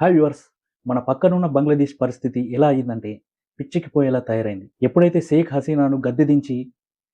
Hi viewers మన పక్కనున్న బంగ్లాదేశ్ పరిస్థితి ఎలా అయిందంటే పిచ్చికిపోయేలా తయారైంది. ఎప్పుడైతే షేక్ హసీనాను గద్దె దించి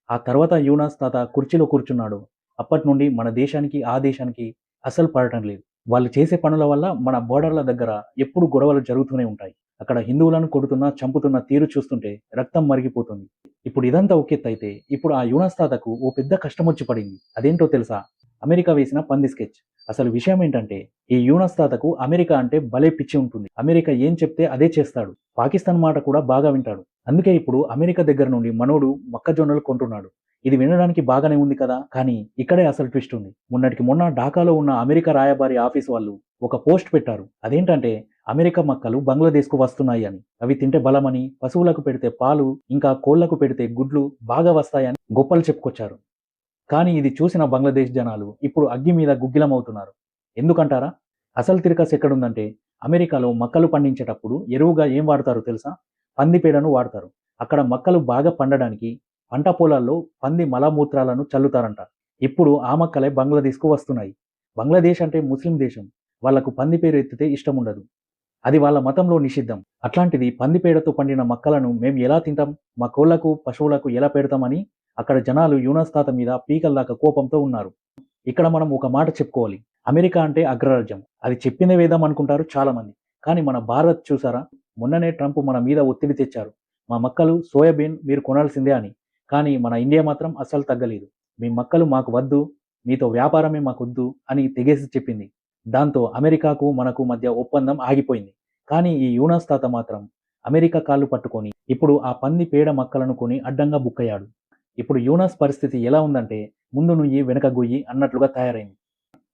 ఆ తర్వాత యూనాస్ తాత కుర్చీలో కూర్చున్నాడో అప్పటి నుండి మన దేశానికి ఆ దేశానికి అసలు పడటం లేదు. వాళ్ళు చేసే పనుల వల్ల మన బోర్డర్ల దగ్గర ఎప్పుడు గొడవలు జరుగుతూనే ఉంటాయి. అక్కడ హిందువులను కొడుతున్న చంపుతున్న తీరు చూస్తుంటే రక్తం మరిగిపోతుంది. ఇప్పుడు ఇదంతా ఒకెత్తైతే ఇప్పుడు ఆ యూనాస్ తాతకు ఓ పెద్ద కష్టం వచ్చి పడింది. అదేంటో తెలుసా? అమెరికా వేసిన పంది స్కెచ్. అసలు విషయం ఏంటంటే ఈ యూనస్ తాతకు అమెరికా అంటే భలే పిచ్చి ఉంటుంది. అమెరికా ఏం చెప్తే అదే చేస్తాడు. పాకిస్తాన్ మాట కూడా బాగా వింటాడు. అందుకే ఇప్పుడు అమెరికా దగ్గర నుండి మనోడు మొక్కజొన్నలు కొంటున్నాడు. ఇది వినడానికి బాగానే ఉంది కదా? కానీ ఇక్కడే అసలు ట్విస్ట్ ఉంది. మొన్నటికి మొన్న ఢాకాలో ఉన్న అమెరికా రాయబారి ఆఫీస్ వాళ్ళు ఒక పోస్ట్ పెట్టారు. అదేంటంటే అమెరికా మక్కలు బంగ్లాదేశ్కు వస్తున్నాయి అని. అవి తింటే బలమని పశువులకు పెడితే పాలు ఇంకా కోళ్ళకు పెడితే గుడ్లు బాగా వస్తాయని గొప్పలు చెప్పుకొచ్చారు. కానీ ఇది చూసిన బంగ్లాదేశ్ జనాలు ఇప్పుడు అగ్గి మీద గుగ్గిలమవుతున్నారు. ఎందుకంటారా? అసలు తిరకస్ ఎక్కడుందంటే అమెరికాలో మక్కలు పండించేటప్పుడు ఎరువుగా ఏం వాడతారో తెలుసా? పంది పేడను వాడతారు. అక్కడ మక్కలు బాగా పండడానికి పంట పొలాల్లో పంది మలమూత్రాలను చల్లుతారంట. ఇప్పుడు ఆ మక్కలే బంగ్లాదేశ్కు వస్తున్నాయి. బంగ్లాదేశ్ అంటే ముస్లిం దేశం. వాళ్ళకు పంది పేరు ఎత్తితే ఇష్టం ఉండదు. అది వాళ్ళ మతంలో నిషిద్ధం. అట్లాంటిది పంది పేడతో పండిన మక్కలను మేము ఎలా తింటాం? మా కోళ్ళకు పశువులకు ఎలా పెడతామని అక్కడ జనాలు యూనస్ తాత మీద పీకల దాకా కోపంతో ఉన్నారు. ఇక్కడ మనం ఒక మాట చెప్పుకోవాలి. అమెరికా అంటే అగ్రరాజ్యం. అది చెప్పిన వేదం అనుకుంటారు చాలా మంది కానీ మన భారత్ చూసారా? మొన్ననే ట్రంప్ మన మీద ఒత్తిడి తెచ్చారు. మా మక్కలు సోయాబీన్ మీరు కొనాల్సిందే అని. కానీ మన ఇండియా మాత్రం అస్సలు తగ్గలేదు. మీ మక్కలు మాకు వద్దు మీతో వ్యాపారమే మాకు వద్దు అని తెగేసి చెప్పింది. దాంతో అమెరికాకు మనకు మధ్య ఒప్పందం ఆగిపోయింది. కానీ ఈ యూనస్ తాత మాత్రం అమెరికా కాళ్ళు పట్టుకొని ఇప్పుడు ఆ పంది పేడ మక్కలను కొని అడ్డంగా బుక్కయ్యాడు. ఇప్పుడు యూనస్ పరిస్థితి ఎలా ఉందంటే ముందు నుయ్యి వెనక గొయ్యి అన్నట్లుగా తయారైంది.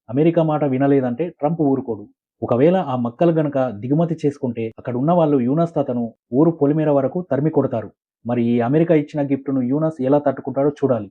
అమెరికా మాట వినలేదంటే ట్రంప్ ఊరుకోడు. ఒకవేళ ఆ మక్కలు గనక దిగుమతి చేసుకుంటే అక్కడ ఉన్న వాళ్ళు యూనస్ తాతను ఊరు పొలిమేర వరకు తరిమి కొడతారు. మరి ఈ అమెరికా ఇచ్చిన గిఫ్ట్ను యూనస్ ఎలా తట్టుకుంటాడో చూడాలి.